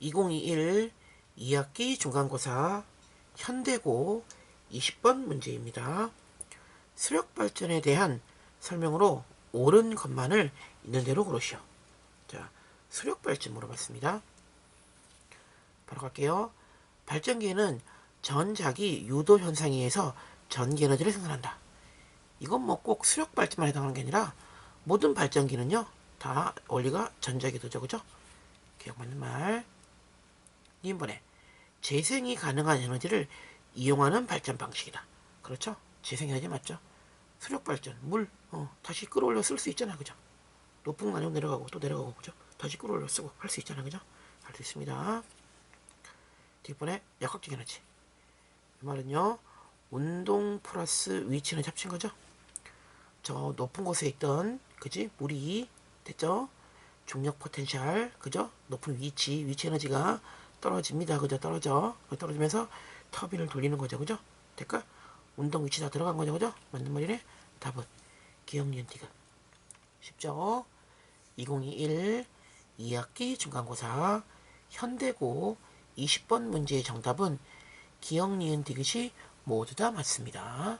2021 2학기 중간고사 현대고 20번 문제입니다. 수력 발전에 대한 설명으로 옳은 것만을 있는 대로 고르시오. 자, 수력 발전 물어봤습니다. 바로 갈게요. 발전기에는 전자기 유도 현상에 의해서 전기 에너지를 생산한다. 이건 뭐 꼭 수력 발전만 해당하는 게 아니라 모든 발전기는요 다 원리가 전자기도죠, 그죠? 기억 맞는 말. 2번에 재생이 가능한 에너지를 이용하는 발전 방식이다. 그렇죠? 재생 에너지 맞죠? 수력 발전, 물, 어, 다시 끌어올려 쓸 수 있잖아, 그죠? 높은 가지고 내려가고 또 내려가고, 그죠? 다시 끌어올려 쓰고 할 수 있잖아, 그죠? 할 수 있습니다. 뒷번에 역학적 에너지. 이 말은요, 운동 플러스 위치는 합친 거죠? 저 높은 곳에 있던, 그지? 물이, 됐죠? 중력 포텐셜, 그죠? 높은 위치, 위치 에너지가 떨어집니다. 그죠? 떨어져. 떨어지면서 터빈을 돌리는 거죠. 그죠? 될까? 운동 위치 다 들어간 거죠. 그죠? 맞는 말이네. 답은 기억 니은 디귿. 쉽죠? 2021 2학기 중간고사 현대고 20번 문제의 정답은 기억 니은 디귿이 모두 다 맞습니다.